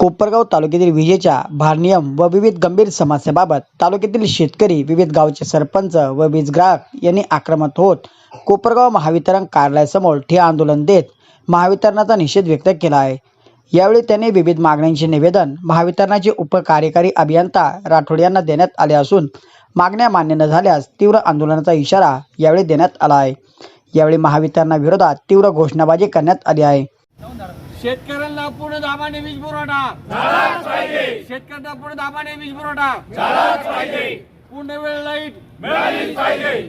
कोपरगाव तालुक्यातील विजेच्या भारनियम व विविध गंभीर समस्याबाबत तालुक्यातील शेतकरी विविध गावचे सरपंच व वीज ग्राहक यांनी आक्रमक होत कोपरगाव महावितरण कार्यालयासमोर ठिय्या आंदोलन देत महावितरणाचा निषेध व्यक्त केला आहे. यावेळी त्यांनी विविध मागण्यांचे निवेदन महावितरणाचे उपकार्यकारी अभियंता राठोड यांना देण्यात आले असून मागण्या मान्य न झाल्यास तीव्र आंदोलनाचा इशारा यावेळी देण्यात आला आहे. यावेळी महावितरणाविरोधात तीव्र घोषणाबाजी करण्यात आली आहे. शेतकऱ्यांना पूर्ण दाबाने वीज पुरवठा. शेतकऱ्यांना पूर्ण दाबाने वीज पुरवठा. पूर्ण वेळ लाइट.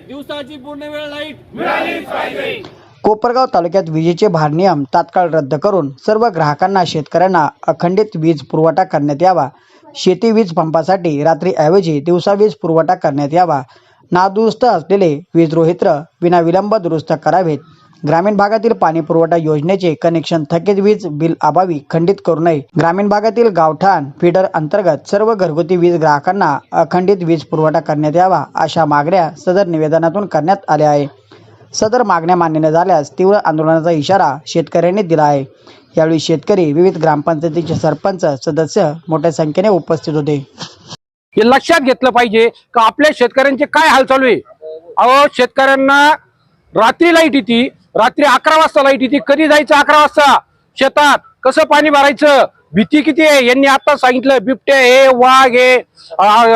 दिवसाची पूर्ण वेळ लाइट. कोपरगाव तालुक्यात विजेचे भारनियम तात्काळ रद्द करून सर्व ग्राहकांना शेतकऱ्यांना अखंडित वीज पुरवठा करण्यात यावा. शेती वीज पंपासाठी रात्रीऐवजी दिवसा वीज पुरवठा करण्यात यावा. नादुरुस्त असलेले वीज रोहित्र विनाविलंब दुरुस्त करावेत. ग्रामीण भागातील पाणी पुरवठा योजनेचे कनेक्शन थकीत वीज बिल अभावी खंडित करू नये. ग्रामीण भागातील गावठाण फिडर अंतर्गत सर्व घरगुती वीज ग्राहकांना अखंडित वीज पुरवठा करण्यात यावा अशा मागण्या सदर निवेदनातून करण्यात आल्या आहे. सदर मागण्या मान्य न झाल्यास तीव्र आंदोलनाचा इशारा शेतकऱ्यांनी दिला आहे. यावेळी शेतकरी विविध ग्रामपंचायतीचे सरपंच सदस्य मोठ्या संख्येने उपस्थित होते. हे लक्षात घेतलं पाहिजे का आपल्या शेतकऱ्यांचे काय हाल चालू आहे? अहो शेतकऱ्यांना रात्री लाइट येते रात्री अकरा वाजता लाइट येते. कधी जायचं अकरा वाजता? शेतात. कसं पाणी भरायचं? भीती किती आहे? यांनी आता सांगितलं बिबटे हे वाघ हे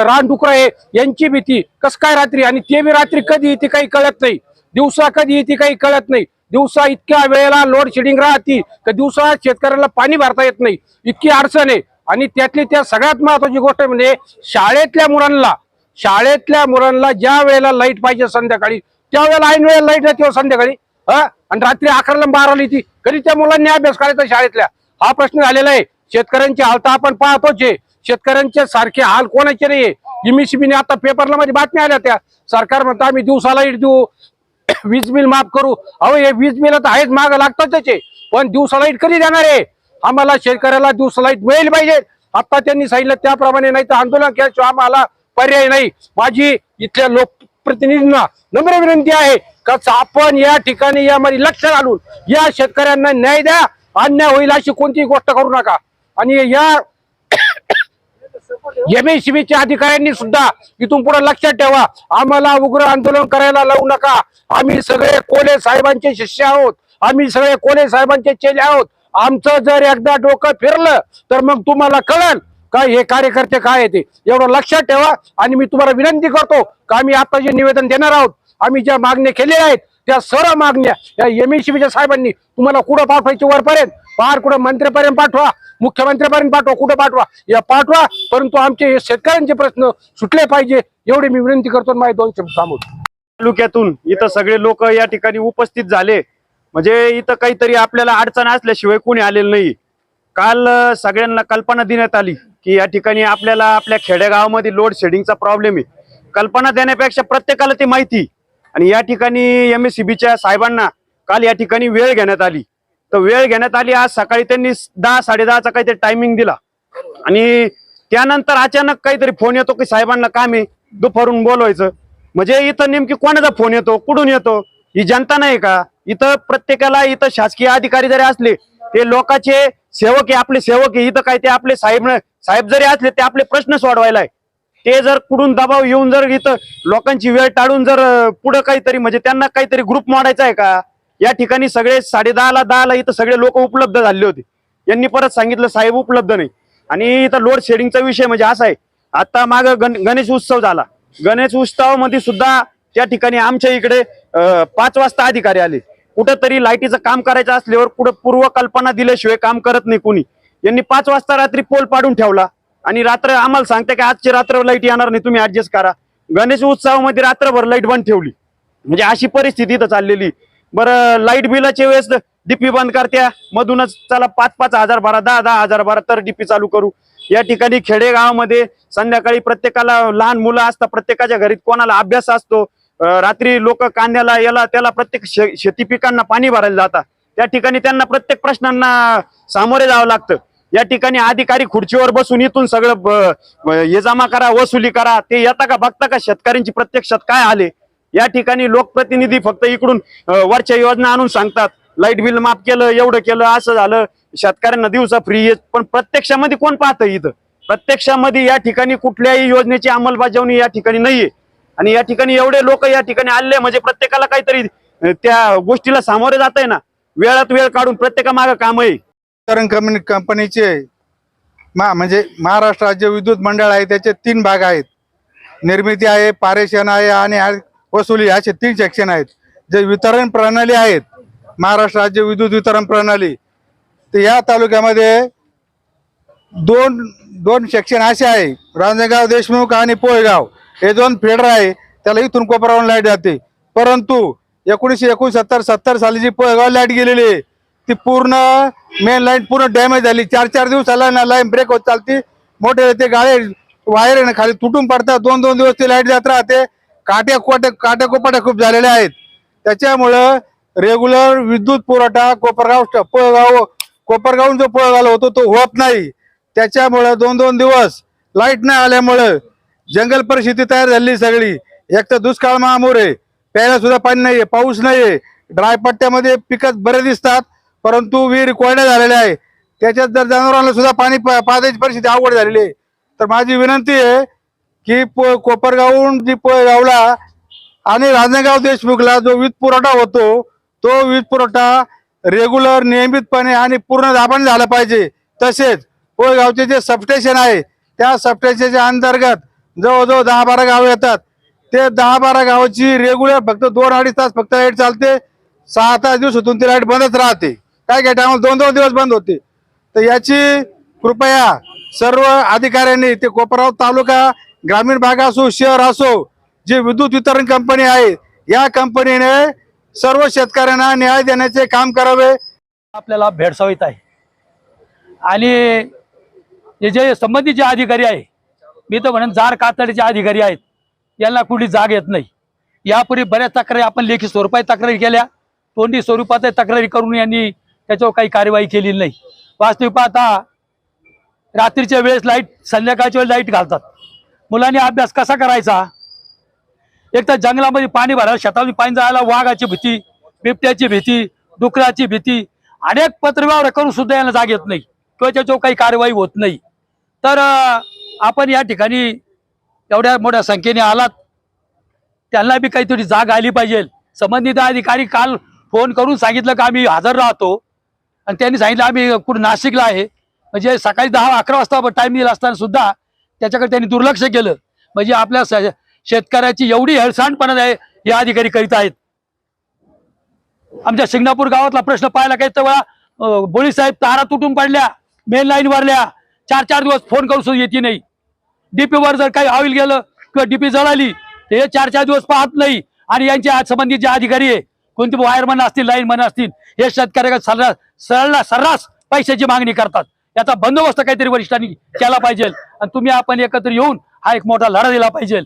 रानडुकर आहे यांची भीती. कसं काय रात्री? आणि ते बी रात्री कधी येते काही कळत नाही. दिवसा कधी येते काही कळत नाही. दिवसा इतक्या वेळेला लोड शेडिंग राहते तर दिवसा शेतकऱ्याला पाणी भरता येत नाही. इतकी अडचण आहे. आणि त्यातली त्या सगळ्यात महत्वाची गोष्ट म्हणजे शाळेतल्या मुलांना शाळेतल्या मुलांना ज्या वेळेला लाइट पाहिजे संध्याकाळी त्यावेळेला ऐन वेळेला लाइट राहते हो संध्याकाळी. हा? आणि रात्री अकराला बाराला येते कधी त्या मुलांनी अभ्यास करायचा शाळेतल्या. हा प्रश्न झालेला आहे. शेतकऱ्यांचे हाल तर आपण पाहतोच. आहे शेतकऱ्यांचे सारखे हाल कोणाचे नाही इमिसिबीने आता पेपरला मध्ये बातम्या आल्या त्या. सरकार म्हणतो आम्ही दिवसा लाइट देऊ. वीज बिल माफ करू. अहो हे वीज बिल तर आहेच माग लागतात त्याचे. पण दिवसा लाइट कधी देणार आहे? आम्हाला शेतकऱ्याला दिवसा लाइट मिळेल पाहिजे. आता त्यांनी सांगितलं त्याप्रमाणे नाही तर आंदोलन केल्याशिवाय आम्हाला पर्याय नाही. माझी इथल्या लोकप्रतिनिधींना नम्र विनंती आहे. का आपण या ठिकाणी यामध्ये लक्ष घालून या शेतकऱ्यांना न्याय द्या अन्याय होईल अशी कोणतीही गोष्ट करू नका. आणि या एमएसीबीच्या अधिकाऱ्यांनी सुद्धा इथून पुढे लक्षात ठेवा आम्हाला उग्र आंदोलन करायला लावू नका. आम्ही सगळे कोले साहेबांचे शिष्य आहोत. आम्ही सगळे कोले साहेबांचे चेले आहोत. आमचं जर एकदा डोकं फिरलं तर मग तुम्हाला कळल का हे कार्यकर्ते काय येते ते. एवढं लक्षात ठेवा आणि मी तुम्हाला विनंती करतो का आम्ही आता जे निवेदन देणार आहोत. आम्ही ज्या मागण्या केलेल्या आहेत त्या सर्व मागण्या या एम एमएससीबीच्या साहेबांनी तुम्हाला कुठं पाठवायची वरपर्यंत? पार कुठं मंत्र्यापर्यंत पाठवा मुख्यमंत्र्यापर्यंत पाठवा कुठं पाठवा? या पाठवा परंतु आमचे हे शेतकऱ्यांचे प्रश्न सुटले पाहिजे एवढी मी विनंती करतो माझे दोन शब्द थांबून तालुक्यातून इथं सगळे लोक या ठिकाणी उपस्थित झाले. म्हणजे इथं काहीतरी आपल्याला अडचण असल्याशिवाय कोणी आलेलं नाही. काल सगळ्यांना कल्पना देण्यात आली की या ठिकाणी आपल्याला आपल्या खेडेगावामध्ये लोड शेडिंगचा प्रॉब्लेम आहे. कल्पना देण्यापेक्षा प्रत्येकाला ती माहिती आणि या ठिकाणी एम एस साहेबांना काल या ठिकाणी वेळ घेण्यात आली. तर वेळ घेण्यात आली आज सकाळी त्यांनी दहा साडेदहाचा काहीतरी टायमिंग दिला. आणि त्यानंतर अचानक काहीतरी फोन येतो की साहेबांना काम आहे दुपारून बोलवायचं? म्हणजे इथं नेमकी कोणाचा फोन येतो कुठून येतो? ही जनता नाही का? इथं प्रत्येकाला इथं शासकीय अधिकारी जरी असले ते लोकांचे सेवक आहे आपले सेवक आहे. इथं काय ते आपले साहेब साहेब जरी असले ते आपले प्रश्न सोडवायला आहे. ते जर कुठून दबाव येऊन जर इथं लोकांची वेळ टाळून जर पुढं काहीतरी म्हणजे त्यांना काहीतरी ग्रुप मोडायचा आहे का? या ठिकाणी सगळे साडे दहाला दहाला इथं सगळे लोक उपलब्ध झाले होते. यांनी परत सांगितलं साहेब उपलब्ध नाही. आणि इथं लोड शेडिंगचा विषय म्हणजे असा आहे. आता माग गणेश उत्सव झाला. गणेश उत्सवामध्ये सुद्धा त्या ठिकाणी आमच्या इकडे पाच वाजता अधिकारी आले. कुठंतरी लाईटीचं काम करायचं असल्यावर कुठं पूर्वकल्पना दिल्याशिवाय काम करत नाही कोणी. यांनी पाच वाजता रात्री पोल पाडून ठेवला. आणि रात्र आम्हाला सांगते की आजची रात्र लाइट येणार नाही तुम्ही ऍडजस्ट करा. गणेश उत्सवामध्ये रात्रभर लाइट बंद ठेवली. म्हणजे अशी परिस्थिती तर चाललेली. बरं लाइट बिलाच्या वेळेस डीपी बंद करत्या. मधूनच चला पाच पाच हजार भरा दहा दहा हजार भरा तर डीपी चालू करू. या ठिकाणी खेडेगावामध्ये संध्याकाळी प्रत्येकाला लहान मुलं असतात प्रत्येकाच्या घरी कोणाला अभ्यास असतो. रात्री लोक कांद्याला याला त्याला प्रत्येक शे- शेती पिकांना पाणी भरायला जातात. त्या ठिकाणी त्यांना प्रत्येक प्रश्नांना सामोरे जावं लागतं. या ठिकाणी अधिकारी खुर्चीवर बसून इथून सगळं ये जमा करा वसुली करा ते येता का बघता का शेतकऱ्यांची प्रत्यक्षात काय आले? या ठिकाणी लोकप्रतिनिधी फक्त इकडून वरच्या योजना आणून सांगतात लाइट बिल माफ केलं एवढं केलं असं झालं शेतकऱ्यांना दिवसा फ्री येत पण प्रत्यक्षामध्ये कोण पाहतं इथं? प्रत्यक्षामध्ये या ठिकाणी कुठल्याही योजनेची अंमलबजावणी या ठिकाणी नाहीये. आणि या ठिकाणी एवढे लोक या ठिकाणी आले म्हणजे प्रत्येकाला काहीतरी त्या गोष्टीला सामोरे जात आहे ना? वेळात वेळ काढून प्रत्येकामागं काम आहे. वितरण कंपनी कंपनीचे मा म्हणजे महाराष्ट्र राज्य विद्युत मंडळ आहे त्याचे तीन भाग आहेत. निर्मिती आहे पारेषण आहे आणि वसुली असे तीन सेक्शन आहेत. जे वितरण प्रणाली आहेत महाराष्ट्र राज्य विद्युत वितरण प्रणाली. तर या तालुक्यामध्ये दोन दोन सेक्शन असे आहे. रांजणगाव देशमुख आणि पोळेगाव. हे दोन फेडर आहे त्याला इथून कोपरावून लाइट जाते. परंतु एकोणीसशे एकोणसत्तर सत्तर साली जी पोळगाव लाइट गेलेली आहे ती पूर्ण मेन लाईन पूर्ण डॅमेज झाली. चार चार दिवसाला ना लाईन ब्रेक होत चालती. मोठे ते गाळे वायर आहे ना खाली तुटून पडतात. दोन दोन दिवस ती लाइट जात राहते. काट्या कोट्या काट्या कोपाट्या खूप झालेल्या आहेत. त्याच्यामुळं रेग्युलर विद्युत पुरवठा कोपरगाव पळगाव कोपरगावून जो पळगाव होतो तो होत नाही. त्याच्यामुळं दोन दोन दिवस लाइट नाही आल्यामुळं जंगल परिस्थिती तयार झाली सगळी. एक तर दुष्काळ महामोर आहे. प्यायला सुद्धा पाणी नाहीये पाऊस नाहीये. ड्राय पट्ट्यामध्ये पिकं बरे दिसतात. परंतु विहीर कोरड्या झालेल्या आहे. त्याच्यात जर जनावरांना सुद्धा पाणी पा- पाजायची परिस्थिती अवघड झालेली आहे. तर माझी विनंती आहे की पो- कोपरगावहून जी पोळगावला आणि राजनगाव देशमुखला जो वीज पुरवठा होतो तो वीज पुरवठा रेग्युलर नियमितपणे आणि पूर्ण दाबाने झाला पाहिजे. तसेच पोळगावचे जे सबस्टेशन आहे त्या सबस्टेशनच्या अंतर्गत जवळजवळ दहा बारा गावं येतात. ते दहा बारा गावाची रेग्युलर फक्त दोन अडीच तास फक्त लाइट चालते. सहा तास दिवसातून ती लाइट बंदच राहते. काय काय टायमाला दोन दोन दिवस बंद होते. तर याची कृपया सर्व अधिकाऱ्यांनी ते कोपराव तालुका ग्रामीण भाग असो शहर असो जे विद्युत वितरण कंपनी आहे या कंपनीने सर्व शेतकऱ्यांना न्याय देण्याचे काम करावे. आपल्याला भेडसावत आहे. आणि हे जे संबंधित जे अधिकारी आहे मी तर म्हणेन जार कातडीचे अधिकारी आहेत यांना कुठली जाग येत नाही. यापूर्वी बऱ्याच तक्रारी आपण लेखी स्वरूपात तक्रारी केल्या तोंडी स्वरूपात तक्रारी करून यांनी त्याच्यावर काही कार्यवाही केलेली नाही. वास्तविक पाहता रात्रीच्या वेळेस लाइट संध्याकाळच्या वेळेस लाइट घालतात. मुलांनी अभ्यास कसा करायचा? एक तर जंगलामध्ये पाणी भरायला शेतामध्ये पाणी जायला वाघाची भीती बिबट्याची भीती डुकराची भीती अनेक पत्रव्यवहार करून सुद्धा यांना जाग येत नाही किंवा त्याच्यावर काही कार्यवाही होत नाही. तर आपण या ठिकाणी एवढ्या मोठ्या संख्येने आलात. त्यांना बी काहीतरी जाग आली पाहिजे. संबंधित अधिकारी काल फोन करून सांगितलं का आम्ही हजर राहतो. आणि त्यांनी सांगितलं आम्ही कुठं नाशिकला आहे. म्हणजे सकाळी दहा अकरा वाजता टाईम दिला असताना सुद्धा त्याच्याकडे त्यांनी दुर्लक्ष केलं. म्हणजे आपल्या शेतकऱ्याची एवढी हेळसांडपणा आहे हे अधिकारी करीत आहेत. आमच्या शिंगणापूर गावातला प्रश्न पाहायला काही तेव्हा बोळी साहेब तारा तुटून पडल्या मेन लाईन वरल्या चार चार दिवस फोन करून सुद्धा येते नाही. डीपी वर जर काही ऑइल गेलं किंवा डीपी जळाली तर हे चार चार दिवस पाहत नाही. आणि यांच्या आज संबंधित जे अधिकारी आहे कोणते वायरमन असतील लाईनमन असतील हे शेतकऱ्याकडे सर्रास सरळ सर्रास पैशाची मागणी करतात. याचा बंदोबस्त काहीतरी वरिष्ठांनी केला पाहिजे. आणि तुम्ही आपण एकत्र येऊन हा एक मोठा लढा दिला पाहिजे.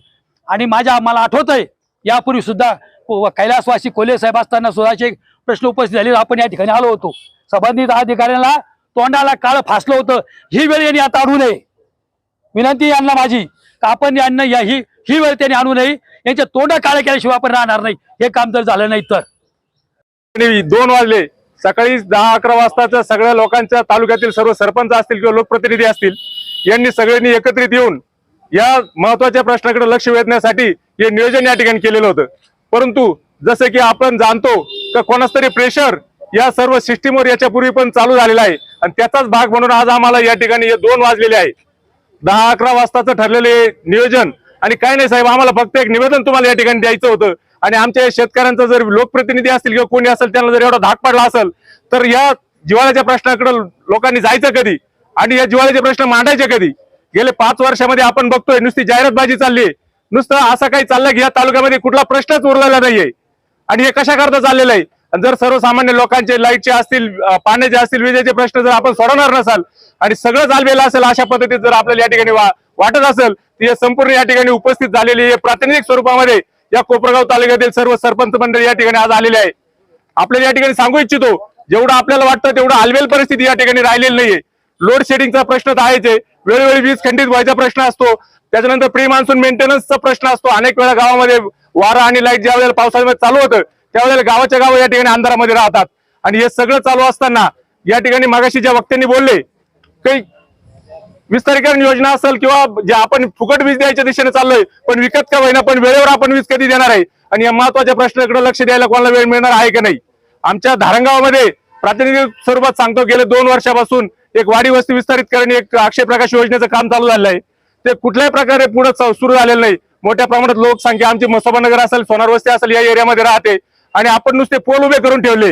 आणि माझ्या मला आठवत आहे यापूर्वी सुद्धा कैलासवासी कोले साहेब असताना सुद्धा असे प्रश्न उपस्थित झाले आपण या ठिकाणी आलो होतो. संबंधित अधिकाऱ्यांना तोंडाला काळ फासलं होतं. ही वेळ यांनी आता आणू नये. विनंती यांना माझी आपण यांना या ही ही वेळ त्यांनी आणू नये. यांच्या तोंडा काळ केल्याशिवाय आपण राहणार नाही. हे काम जर झालं नाही तर. दोन वाजले. सकाळी दहा अकरा वाजताच्या सगळ्या लोकांच्या तालुक्यातील सर्व सरपंच असतील किंवा लोकप्रतिनिधी असतील यांनी सगळ्यांनी एकत्रित येऊन या महत्त्वाच्या प्रश्नाकडे लक्ष वेधण्यासाठी हे नियोजन या ठिकाणी केलेलं होतं. परंतु जसं की आपण जाणतो का कोणाच तरी प्रेशर या सर्व सिस्टीमवर याच्यापूर्वी पण चालू झालेला आहे. आणि त्याचाच भाग म्हणून आज आम्हाला या ठिकाणी हे दोन वाजलेले आहे. दहा अकरा वाजताचं ठरलेले नियोजन. आणि काय नाही साहेब आम्हाला फक्त एक निवेदन तुम्हाला या ठिकाणी द्यायचं होतं. आणि आमच्या या शेतकऱ्यांचा जर लोकप्रतिनिधी असतील किंवा कोणी असेल त्यांना जर एवढा धाक पडला असेल तर या जिवाळ्याच्या प्रश्नाकडे लोकांनी जायचं कधी? आणि या जिवाळ्याचे प्रश्न मांडायचे कधी? गेले पाच वर्षामध्ये आपण बघतोय नुसती जाहिरातबाजी चालली नुसतं असं काही चाललं की या तालुक्यामध्ये कुठला प्रश्नच उरलेला नाहीये. आणि हे कशा करता चाललेलं आहे? जर सर्वसामान्य लोकांचे लाईटचे असतील पाण्याचे असतील विजेचे प्रश्न जर आपण सोडवणार नसाल आणि सगळं चाललेलं असेल अशा पद्धतीत जर आपल्याला या ठिकाणी वाटत असेल तर हे संपूर्ण या ठिकाणी उपस्थित झालेली प्रातिनिधिक स्वरूपामध्ये या कोपरगाव तालुक्यातील सर्व सरपंच मंडळी या ठिकाणी आज आलेले आहे. आपल्याला या ठिकाणी सांगू इच्छितो जेवढं आपल्याला वाटतं तेवढं हलवेल परिस्थिती या ठिकाणी राहिलेली नाहीये. लोड शेडिंगचा प्रश्न तर आहेच आहे. वेळोवेळी वीज खंडित व्हायचा प्रश्न असतो. त्याच्यानंतर प्री मान्सून मेंटेनन्सचा प्रश्न असतो. अनेक वेळा गावामध्ये वारा आणि लाइट ज्या वेळेला पावसाळ्यामध्ये चालू होतं त्यावेळेला गावाच्या गाव या ठिकाणी अंधारामध्ये राहतात. आणि हे सगळं चालू असताना या ठिकाणी मागाशी ज्या वक्त्यांनी बोलले काही विस्तारीकरण योजना असेल किंवा जे आपण फुकट वीज द्यायच्या दिशेने चाललोय पण विकत का होईना पण वेळेवर आपण वीज कधी देणार आहे? आणि या महत्त्वाच्या प्रश्नाकडे लक्ष द्यायला कोणाला वेळ मिळणार आहे का नाही? आमच्या धारणगावामध्ये प्रातिनिधिक स्वरूपात सांगतो गेले दोन वर्षापासून एक वाडी वस्ती विस्तारित करणे एक अक्षय प्रकाश योजनेचं काम चालू झालं आहे ते कुठल्याही प्रकारे पुढे सुरू झालेलं नाही. मोठ्या प्रमाणात लोकसंख्या आमची मसोबानगर असेल सोनार वस्ती असेल या एरियामध्ये राहते. आणि आपण नुसते पोल उभे करून ठेवले.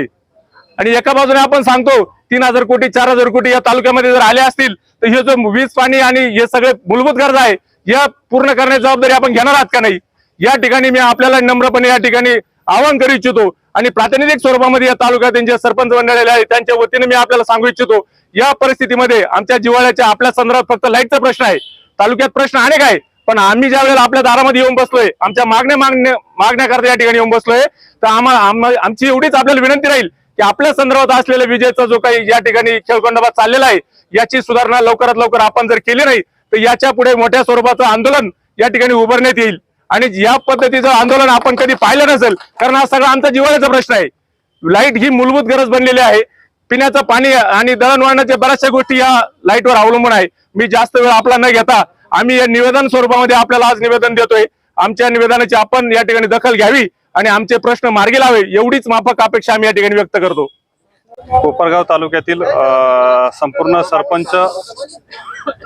आणि एका बाजूने आपण सांगतो तीन हजार कोटी चार हजार कोटी या तालुक्यामध्ये जर आले असतील तर हे जो वीज पाणी आणि हे सगळे मूलभूत गरजा आहे या पूर्ण करण्याची जबाबदारी आपण घेणार आहात का नाही? या ठिकाणी मी आपल्याला नम्रपणे या ठिकाणी आवाहन करू इच्छितो आणि प्रातिनिधिक स्वरूपामध्ये या तालुक्यात त्यांचे सरपंच मंडळाले आहे त्यांच्या वतीने मी आपल्याला सांगू इच्छितो या परिस्थितीमध्ये आमच्या जिवाळ्याच्या आपल्या संदर्भात फक्त लाईटचा प्रश्न आहे. तालुक्यात प्रश्न अनेक आहे पण आम्ही ज्या वेळेला आपल्या दारामध्ये येऊन बसलोय आमच्या मागण्या मागण्या मागण्याकरता या ठिकाणी येऊन बसलोय तर आम्हाला आमची एवढीच आपल्याला विनंती राहील की आपल्या संदर्भात असलेल्या विजेचा जो काही या ठिकाणी खेळखंडोबा चाललेला आहे याची सुधारणा लवकरात लवकर आपण जर केली नाही तर याच्यापुढे मोठ्या स्वरूपाचं आंदोलन या ठिकाणी उभारण्यात येईल. आणि या पद्धतीचं आंदोलन आपण कधी पाहिलं नसेल कारण हा सगळा आमचा जिवाळ्याचा प्रश्न आहे. लाइट ही मूलभूत गरज बनलेली आहे. पिण्याचं पाणी आणि दळणवळणाच्या बऱ्याचशा गोष्टी या लाईटवर अवलंबून आहे. मी जास्त वेळ आपला न घेता आम्ही या निवेदन स्वरूपामध्ये आपल्याला आज निवेदन देतोय. आमच्या निवेदनाची आपण या ठिकाणी दखल घ्यावी. आणि आमचे प्रश्न मार्गी लावे एवढीच माफक अपेक्षा आम्ही या ठिकाणी व्यक्त करतो. कोपरगाव तालुक्यातील संपूर्ण सरपंच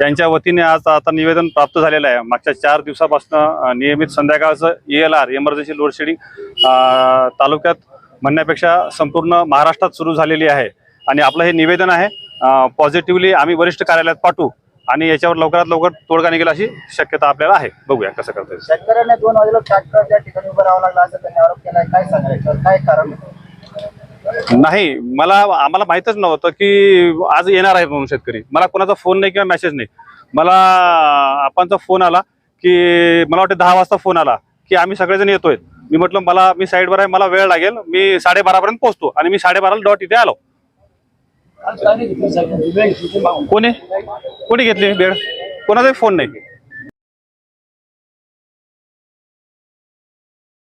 यांच्या वतीने आज आता निवेदन प्राप्त झालेलं आहे. मागच्या चार दिवसापासून नियमित संध्याकाळचं E L R emergency load shedding तालुक्यात म्हणण्यापेक्षा संपूर्ण महाराष्ट्रात सुरू झालेली आहे. आणि आपलं हे निवेदन आहे पॉझिटिव्हली आम्ही वरिष्ठ कार्यालयात पाठवू. आणि याच्यावर लवकरात लवकर तोडगा निघेल अशी शक्यता आपल्याला आहे. बघूया कसं करता येईल. शेतकऱ्यांना दोन वाजेला ट्रॅक्टर त्या ठिकाणी उभं राहावं लागलं असं त्यांनी आरोप केलाय. काय सांगायचं काय कारण नाही मला आम्हाला माहितच नव्हतं की आज येणार आहे म्हणून शेतकरी. मला कोणाचा फोन नाही किंवा मेसेज नाही. मला आपणचा फोन आला की मला वाटतं दहा वाजता फोन आला की आम्ही सगळेजण येतोय. मी म्हटलं मला मी साईडवर आहे मला वेळ लागेल. मी साडेबारापर्यंत पोहोचतो आणि मी साडेबाराला डॉट इथे आलो. कोणी? कोणी घेतली बेड? कोणाचाही फोन नाही.